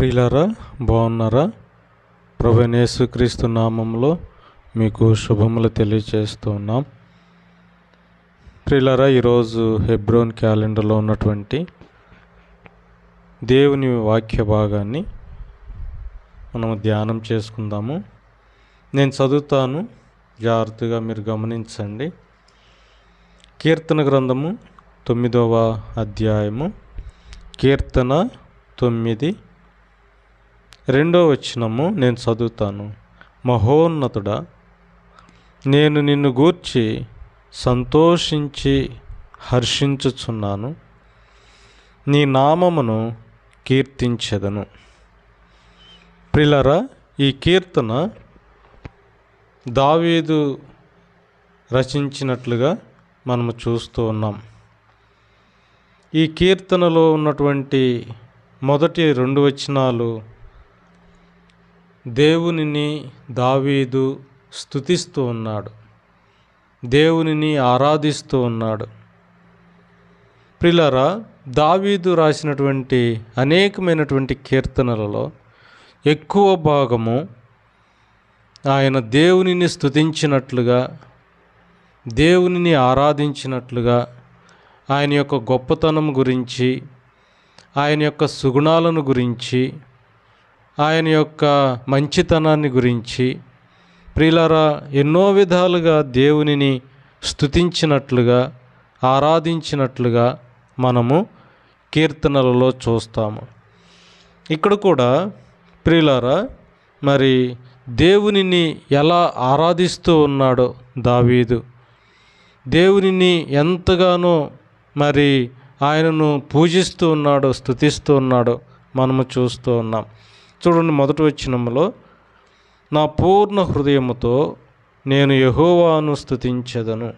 ప్రియులారా బాగున్నారా? ప్రభు క్రీస్తు నామంలో మీకు శుభములు తెలియజేస్తున్నాం ప్రియులారా ఈరోజు హెబ్రోన్ క్యాలెండర్లో ఉన్నటువంటి దేవుని వాక్య భాగాన్ని మనము ధ్యానం చేసుకుందాము. నేను చదువుతాను. జాగ్రత్తగా మీరు గమనించండి. కీర్తన గ్రంథము తొమ్మిదవ అధ్యాయము కీర్తన తొమ్మిది రెండో వచనము నేను చదువుతాను. మహోన్నతుడా నేను నిన్ను గూర్చి సంతోషించి హర్షించుచున్నాను. నీ నామమును కీర్తించెదను. ప్రిలరా ఈ కీర్తన దావీదు రచించినట్లుగా మనము చూస్తూ ఉన్నాం. ఈ కీర్తనలో ఉన్నటువంటి మొదటి రెండు వచనాలు దేవునిని దావీదు స్థుతిస్తూ ఉన్నాడు. దేవునిని ఆరాధిస్తూ ఉన్నాడు. ప్రిలరా దావీదు రాసినటువంటి అనేకమైనటువంటి కీర్తనలలో ఎక్కువ భాగము ఆయన దేవునిని స్థుతించినట్లుగా దేవునిని ఆరాధించినట్లుగా ఆయన యొక్క గొప్పతనం గురించి ఆయన యొక్క సుగుణాలను గురించి ఆయన యొక్క మంచితనాన్ని గురించి ప్రియులారా ఎన్నో విధాలుగా దేవునిని స్థుతించినట్లుగా ఆరాధించినట్లుగా మనము కీర్తనలలో చూస్తాము. ఇక్కడ కూడా ప్రియులారా మరి దేవునిని ఎలా ఆరాధిస్తూ ఉన్నాడో దావీదు. దేవునిని ఎంతగానో మరి ఆయనను పూజిస్తూ ఉన్నాడో స్థుతిస్తూ ఉన్నాడో మనము చూస్తూ ఉన్నాం. చూడండి మొదటి వచ్చినంలో నా పూర్ణ హృదయముతో నేను యహోవాను స్థుతించదను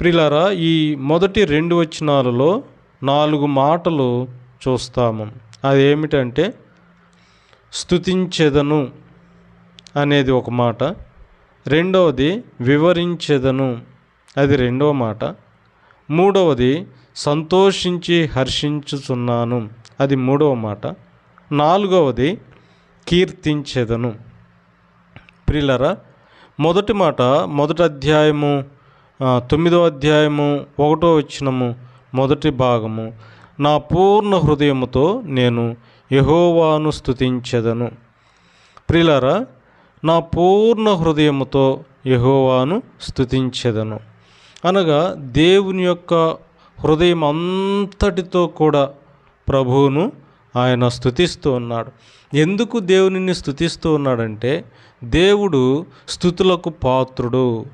ప్రిలారా ఈ మొదటి రెండు వచనాలలో నాలుగు మాటలు చూస్తాము. అదేమిటంటే స్థుతించెదను అనేది ఒక మాట. రెండవది వివరించెదను. అది రెండవ మాట. మూడవది సంతోషించి హర్షించుచున్నాను. అది మూడవ మాట. నాలుగవది కీర్తించెదను. ప్రిలరా మొదటి మాట మొదటి అధ్యాయము తొమ్మిదవ తొమ్మిదో అధ్యాయము ఒకటో వచ్చినము మొదటి భాగము. నా పూర్ణ హృదయముతో నేను యహోవాను స్థుతించెదను ప్రిలరా నా పూర్ణ హృదయముతో యహోవాను స్థుతించెదను అనగా దేవుని యొక్క హృదయం అంతటితో కూడా ప్రభువును ఆయన స్థుతిస్తూ ఉన్నాడు. ఎందుకు దేవునిని స్థుతిస్తూ ఉన్నాడంటే దేవుడు స్థుతులకు పాత్రుడు.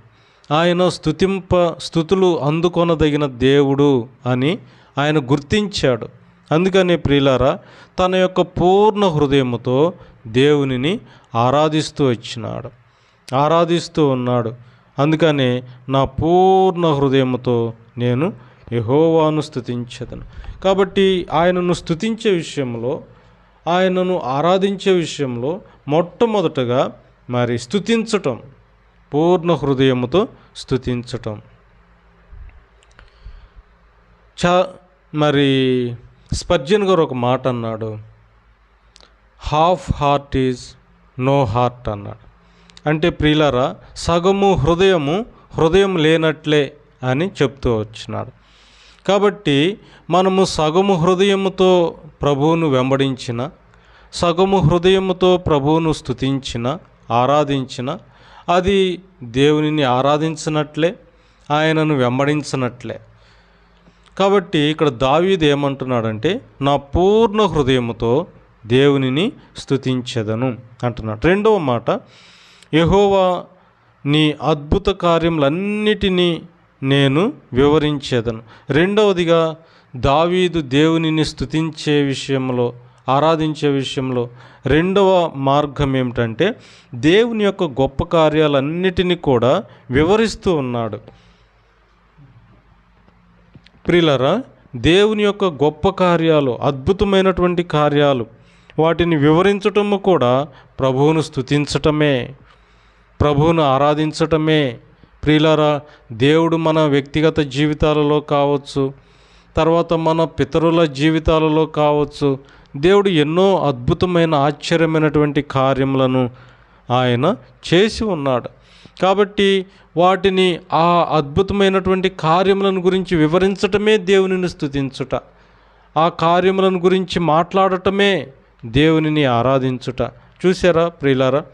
ఆయన స్థుతింప స్థుతులు అందుకొనదగిన దేవుడు అని ఆయన గుర్తించాడు. అందుకనే ప్రియులారా తన యొక్క పూర్ణ హృదయముతో దేవునిని ఆరాధిస్తూ వచ్చినాడు. ఆరాధిస్తూ ఉన్నాడు. అందుకనే నా పూర్ణ హృదయముతో నేను యహోవాను స్థుతించదను కాబట్టి ఆయనను స్థుతించే విషయంలో ఆయనను ఆరాధించే విషయంలో మొట్టమొదటగా మరి స్థుతించటం పూర్ణ హృదయముతో స్థుతించటం చ మరి స్పర్జన్ గారు ఒక మాట అన్నాడు. Half heart is no heart అన్నాడు. అంటే ప్రియులరా సగము హృదయము హృదయం లేనట్లే అని చెప్తూ వచ్చినాడు. కాబట్టి మనము సగము హృదయముతో ప్రభువును వెంబడించిన సగము హృదయముతో ప్రభువును స్థుతించిన ఆరాధించిన అది దేవునిని ఆరాధించినట్లే ఆయనను వెంబడించినట్లే. కాబట్టి ఇక్కడ దావీది ఏమంటున్నాడంటే నా పూర్ణ హృదయముతో దేవునిని స్థుతించదను అంటున్నాడు. రెండవ మాట యహోవా నీ అద్భుత కార్యములన్నిటినీ నేను వివరించేదను. రెండవదిగా దావీదు దేవునిని స్థుతించే విషయంలో ఆరాధించే విషయంలో రెండవ మార్గం ఏమిటంటే దేవుని యొక్క గొప్ప కార్యాలన్నిటినీ కూడా వివరిస్తూ ఉన్నాడు. ప్రిలరా దేవుని యొక్క గొప్ప కార్యాలు అద్భుతమైనటువంటి కార్యాలు వాటిని వివరించటము కూడా ప్రభువును స్థుతించటమే ప్రభువును ఆరాధించటమే ప్రియులారా దేవుడు మన వ్యక్తిగత జీవితాలలో కావచ్చు తర్వాత మన పితరుల జీవితాలలో కావచ్చు దేవుడు ఎన్నో అద్భుతమైన ఆశ్చర్యమైనటువంటి కార్యములను ఆయన చేసి ఉన్నాడు. కాబట్టి వాటిని ఆ అద్భుతమైనటువంటి కార్యములను గురించి వివరించటమే దేవునిని స్థుతించుట ఆ కార్యములను గురించి మాట్లాడటమే దేవునిని ఆరాధించుట. చూసారా ప్రియులారా?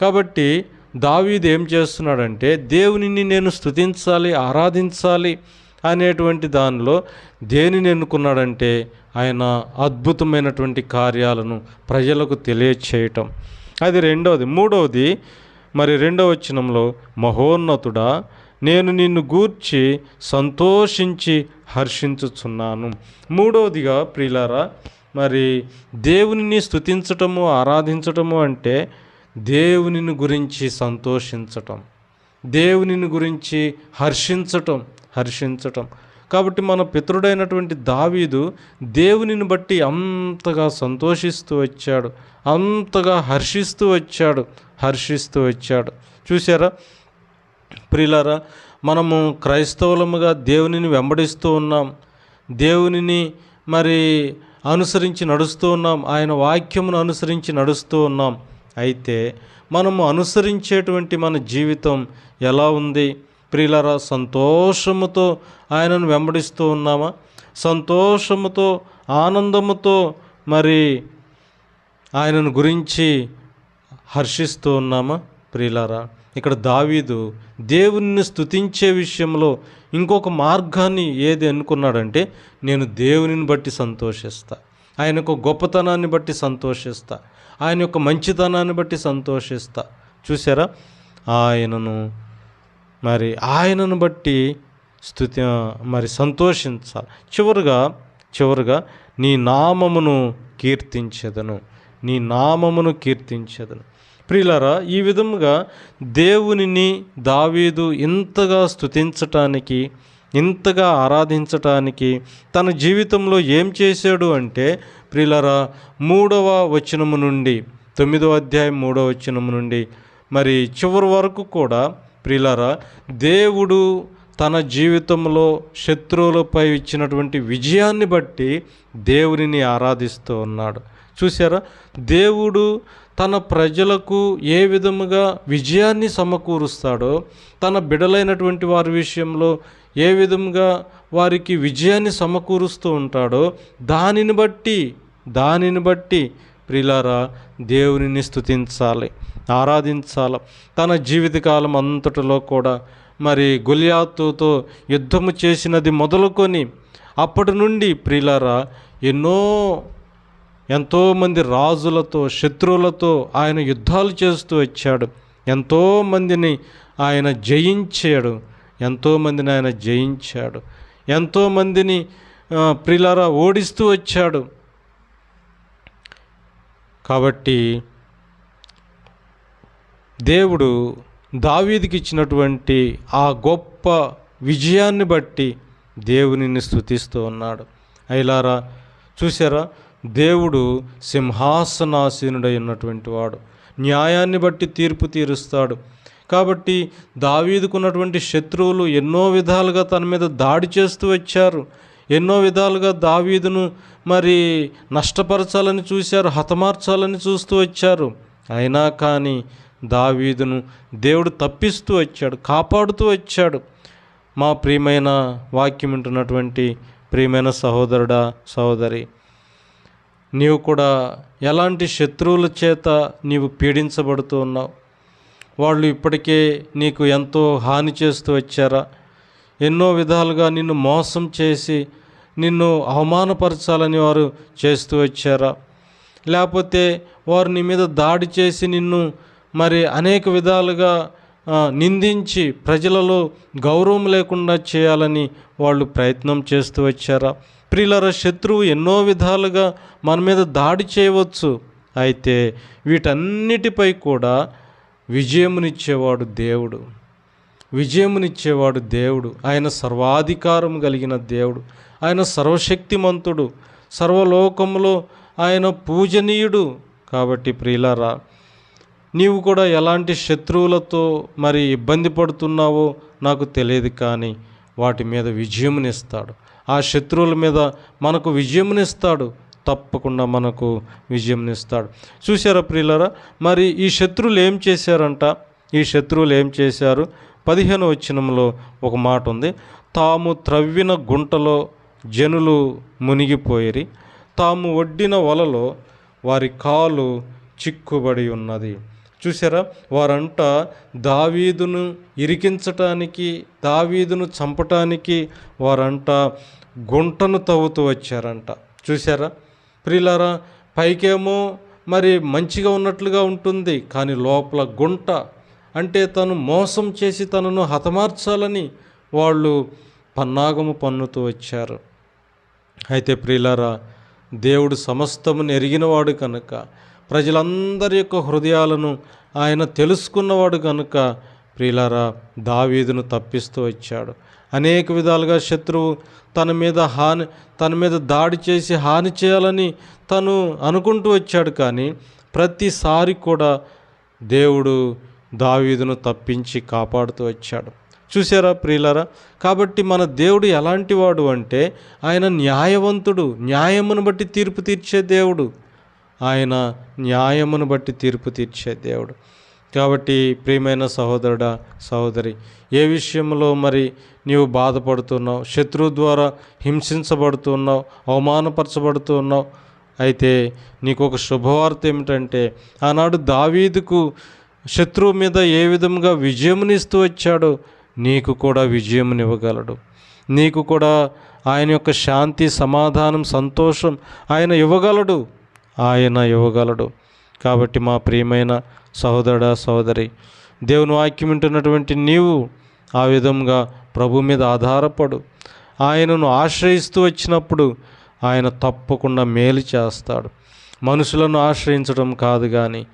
కాబట్టి దావీదు ఏం చేస్తున్నాడంటే దేవునిని నేను స్థుతించాలి ఆరాధించాలి అనేటువంటి దానిలో దేనిని ఎన్నుకున్నాడంటే ఆయన అద్భుతమైనటువంటి కార్యాలను ప్రజలకు తెలియచేయటం. అది రెండవది మూడవది మరి రెండవ వచనంలో మహోన్నతుడా నేను నిన్ను గూర్చి సంతోషించి హర్షించుచున్నాను. మూడవదిగా ప్రియులారా మరి దేవునిని స్థుతించటము ఆరాధించటము అంటే దేవునిని గురించి సంతోషించటం దేవునిని గురించి హర్షించటం హర్షించటం. కాబట్టి మన పితరుడైనటువంటి దావీదు దేవునిని బట్టి అంతగా సంతోషిస్తూ వచ్చాడు అంతగా హర్షిస్తూ వచ్చాడు హర్షిస్తూ వచ్చాడు. చూసారా ప్రియులారా మనము క్రైస్తవులముగా దేవునిని వెంబడిస్తూ ఉన్నాం దేవునిని మరి అనుసరించి నడుస్తూ ఉన్నాం ఆయన వాక్యమును అనుసరించి నడుస్తూ ఉన్నాం. అయితే మనము అనుసరించేటువంటి మన జీవితం ఎలా ఉంది? ప్రియులరా సంతోషముతో ఆయనను వెంబడిస్తూ ఉన్నామా? సంతోషముతో ఆనందముతో మరి ఆయనను గురించి హర్షిస్తూ ఉన్నామా? ప్రియులారా ఇక్కడ దావీదు దేవుని స్తుతించే విషయంలో ఇంకొక మార్గాన్ని ఏది ఎన్నుకున్నాడంటే నేను దేవునిని బట్టి సంతోషిస్తా. ఆయన గొప్పతనాన్ని బట్టి సంతోషిస్తా. ఆయన యొక్క మంచితనాన్ని బట్టి సంతోషిస్తా. చూసారా? ఆయనను మరి ఆయనను బట్టి స్థుతి మరి సంతోషించాలి. చివరిగా చివరిగా నీ నామమును కీర్తించదను. నీ నామమును కీర్తించదను. ప్రియులారా ఈ విధముగా దేవునిని దావీదు ఇంతగా స్తుతించటానికి ఇంతగా ఆరాధించటానికి తన జీవితంలో ఏం చేశాడు అంటే ప్రిలరా మూడవ వచనము నుండి తొమ్మిదవ అధ్యాయం మూడవ వచనము నుండి మరి చివరి వరకు కూడా ప్రిలరా దేవుడు తన జీవితంలో శత్రువులపై ఇచ్చినటువంటి విజయాన్ని బట్టి దేవునిని ఆరాధిస్తూ ఉన్నాడు. చూసారా దేవుడు తన ప్రజలకు ఏ విధముగా విజయాన్ని సమకూరుస్తాడో తన బిడలైనటువంటి వారి విషయంలో ఏ విధంగా వారికి విజయాన్ని సమకూరుస్తూ ఉంటాడో దానిని బట్టి దానిని బట్టి ప్రిలారా దేవునిని స్థుతించాలి ఆరాధించాలి. తన జీవితకాలం అంతటిలో కూడా మరి గులియాతుతో యుద్ధము చేసినది మొదలుకొని అప్పటి నుండి ప్రిలారా ఎన్నో ఎంతోమంది రాజులతో శత్రువులతో ఆయన యుద్ధాలు చేస్తూ వచ్చాడు. ఎంతోమందిని ఆయన జయించాడు. ఎంతోమందిని ఆయన జయించాడు. ఎంతోమందిని ప్రిలారా ఓడిస్తూ వచ్చాడు. కాబట్టి దేవుడు దావీదికి ఇచ్చినటువంటి ఆ గొప్ప విజయాన్ని బట్టి దేవునిని స్తుతిస్తూ ఉన్నాడు. అయిలారా చూసారా దేవుడు సింహాసనాసీనుడై ఉన్నటువంటి వాడు. న్యాయాన్ని బట్టి తీర్పు తీరుస్తాడు. కాబట్టి దావీదుకున్నటువంటి శత్రువులు ఎన్నో విధాలుగా తన మీద దాడి చేస్తూ వచ్చారు. ఎన్నో విధాలుగా దావీదును మరి నష్టపరచాలని చూశారు హతమార్చాలని చూస్తూ వచ్చారు. అయినా కానీ దావీదును దేవుడు తప్పిస్తూ వచ్చాడు కాపాడుతూ వచ్చాడు. మా ప్రియమైన వాక్యం వింటున్నటువంటి ప్రియమైన సహోదరుడా సహోదరి నీవు కూడా ఎలాంటి శత్రువుల చేత నీవు పీడించబడుతూ ఉన్నావు? వాళ్ళు ఇప్పటికే నీకు ఎంతో హాని చేస్తూ వచ్చారా? ఎన్నో విధాలుగా నిన్ను మోసం చేసి నిన్ను అవమానపరచాలని వారు చేస్తూ వచ్చారా? లేకపోతే వారు నీ మీద దాడి చేసి నిన్ను మరి అనేక విధాలుగా నిందించి ప్రజలలో గౌరవం లేకుండా చేయాలని వాళ్ళు ప్రయత్నం చేస్తూ వచ్చారా? ప్రియులర శత్రువు ఎన్నో విధాలుగా మన మీద దాడి చేయవచ్చు. అయితే వీటన్నిటిపై కూడా విజయమునిచ్చేవాడు దేవుడు. విజయమునిచ్చేవాడు దేవుడు. ఆయన సర్వాధికారం కలిగిన దేవుడు. ఆయన సర్వశక్తిమంతుడు. సర్వలోకంలో ఆయన పూజనీయుడు. కాబట్టి ప్రియులారా నీవు కూడా ఎలాంటి శత్రువులతో మరి ఇబ్బంది పడుతున్నావో నాకు తెలియదు కానీ వాటి మీద విజయమునిస్తాడు. ఆ శత్రువుల మీద మనకు విజయమునిస్తాడు తప్పకుండా మనకు విజయంనిస్తాడు చూసారా ప్రియులరా? మరి ఈ శత్రువులు ఏం చేశారంట? ఈ శత్రువులు ఏం చేశారు? పదిహేను వచ్చినంలో ఒక మాట ఉంది. తాము త్రవ్విన గుంటలో జనులు మునిగిపోయిరి. తాము ఒడ్డిన వలలో వారి కాలు చిక్కుబడి ఉన్నది. చూసారా వారంట దావీదును ఇరికించటానికి దావీదును చంపటానికి వారంట గుంటను తవ్వుతూ వచ్చారంట. చూసారా ప్రియులారా పైకేమో మరి మంచిగా ఉన్నట్లుగా ఉంటుంది కానీ లోపల గుంట. అంటే తను మోసం చేసి తనను హతమార్చాలని వాళ్ళు పన్నాగము పన్నుతూ వచ్చారు. అయితే ప్రియులారా దేవుడు సమస్తమును ఎరిగినవాడు కనుక ప్రజలందరి యొక్క హృదయాలను ఆయన తెలుసుకున్నవాడు కనుక ప్రియులారా దావీదును తప్పిస్తూ వచ్చాడు. అనేక విధాలుగా శత్రువు తన మీద హాని తన మీద దాడి చేసి హాని చేయాలని తను అనుకుంటూ వచ్చాడు కానీ ప్రతిసారి కూడా దేవుడు దావీదును తప్పించి కాపాడుతూ వచ్చాడు. చూసారా ప్రియులరా? కాబట్టి మన దేవుడు ఎలాంటి వాడు అంటే ఆయన న్యాయవంతుడు న్యాయమును బట్టి తీర్పు తీర్చే దేవుడు. ఆయన న్యాయమును బట్టి తీర్పు తీర్చే దేవుడు. కాబట్టి ప్రియమైన సహోదరుడా సహోదరి ఏ విషయంలో మరి నీవు బాధపడుతున్నావు శత్రువు ద్వారా హింసించబడుతున్నావు అవమానపరచబడుతున్నావు అయితే నీకు ఒక శుభవార్త ఏమిటంటే ఆనాడు దావీదుకు శత్రువు మీద ఏ విధంగా విజయమునిస్తూ వచ్చాడో నీకు కూడా విజయమునివ్వగలడు. నీకు కూడా ఆయన యొక్క శాంతి సమాధానం సంతోషం ఆయన ఇవ్వగలడు. ఆయన ఇవ్వగలడు. కాబట్టి మా ప్రియమైన సహోదరుడా సహోదరి దేవుని వాక్యం వింటున్నటువంటి నీవు ఆ విధంగా ప్రభు మీద ఆధారపడు. ఆయనను ఆశ్రయిస్తూ వచ్చినప్పుడు ఆయన తప్పకుండా మేలు చేస్తాడు. మనుషులను ఆశ్రయించడం కాదు కానీ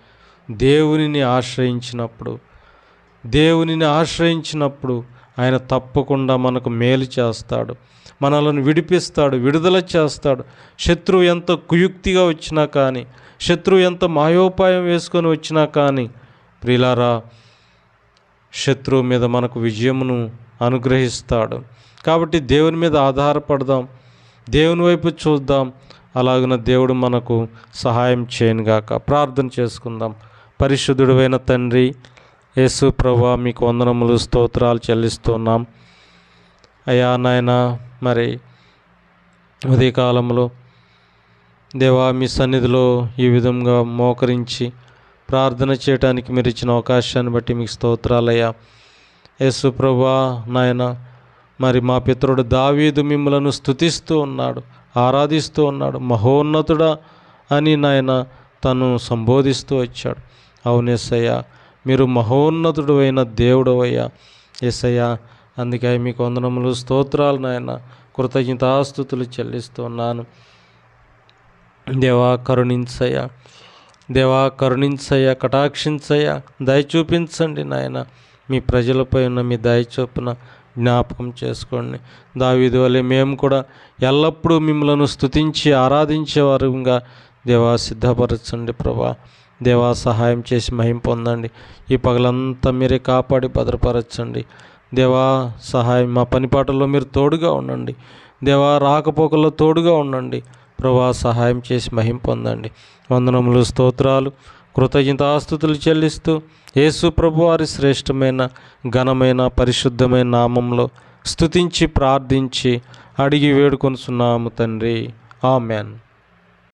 దేవునిని ఆశ్రయించినప్పుడు దేవునిని ఆశ్రయించినప్పుడు ఆయన తప్పకుండా మనకు మేలు చేస్తాడు. మనలను విడిపిస్తాడు విడుదల చేస్తాడు. శత్రువు ఎంత కుయుక్తిగా వచ్చినా కానీ శత్రువు ఎంత మాయోపాయం వేసుకొని వచ్చినా కానీ ప్రిలారా శత్రువు మీద మనకు విజయమును అనుగ్రహిస్తాడు. కాబట్టి దేవుని మీద ఆధారపడదాం దేవుని వైపు చూద్దాం. అలాగిన దేవుడు మనకు సహాయం చేయనుగాక. ప్రార్థన చేసుకుందాం. పరిశుద్ధుడైన తండ్రి యేసు ప్రభా మీకు వందనములు స్తోత్రాలు చెల్లిస్తున్నాం. అయ్యా నాయన మరి ఉదయకాలంలో దేవా మీ సన్నిధిలో ఈ విధంగా మోకరించి ప్రార్థన చేయడానికి మీరు ఇచ్చిన అవకాశాన్ని బట్టి మీకు స్తోత్రాలయ్యా. యేసు ప్రభా నాయన మరి మా పితరుడు దావీదు మిమ్మలను స్తుతిస్తూ ఉన్నాడు ఆరాధిస్తూ ఉన్నాడు మహోన్నతుడా అని నాయన తను సంబోధిస్తూ వచ్చాడు. అవును మీరు మహోన్నతుడు అయిన దేవుడు అయ్యా ఎస్సయ్యా అందుకే మీకు వందనములు స్తోత్రాలు నాయన. కృతజ్ఞతాస్థుతులు చెల్లిస్తున్నాను. దేవా కరుణించయ్యా. దేవా కరుణించయ్యా కటాక్షించయ్యా. దయ చూపించండి నాయన. మీ ప్రజలపై ఉన్న మీ దయ చూపున జ్ఞాపకం చేసుకోండి. దావిధి వలె మేము కూడా ఎల్లప్పుడూ మిమ్మలను స్తుతించి ఆరాధించేవారుగా. దేవా సిద్ధపరచండి ప్రభా. దేవా సహాయం చేసి మహిం పొందండి. ఈ పగలంతా మీరే కాపాడి భద్రపరచండి. దేవా సహాయం మా పనిపాటల్లో మీరు తోడుగా ఉండండి. దేవా రాకపోకల్లో తోడుగా ఉండండి. ప్రభా సహాయం చేసి మహిం పొందండి. వందనములు స్తోత్రాలు కృతజ్ఞతాస్తుతులు చెల్లిస్తూ యేసు ప్రభు వారి శ్రేష్టమైన ఘనమైన పరిశుద్ధమైన నామంలో స్తుతించి ప్రార్థించి అడిగి వేడుకొనుచున్నాము తండ్రి. ఆమెన్.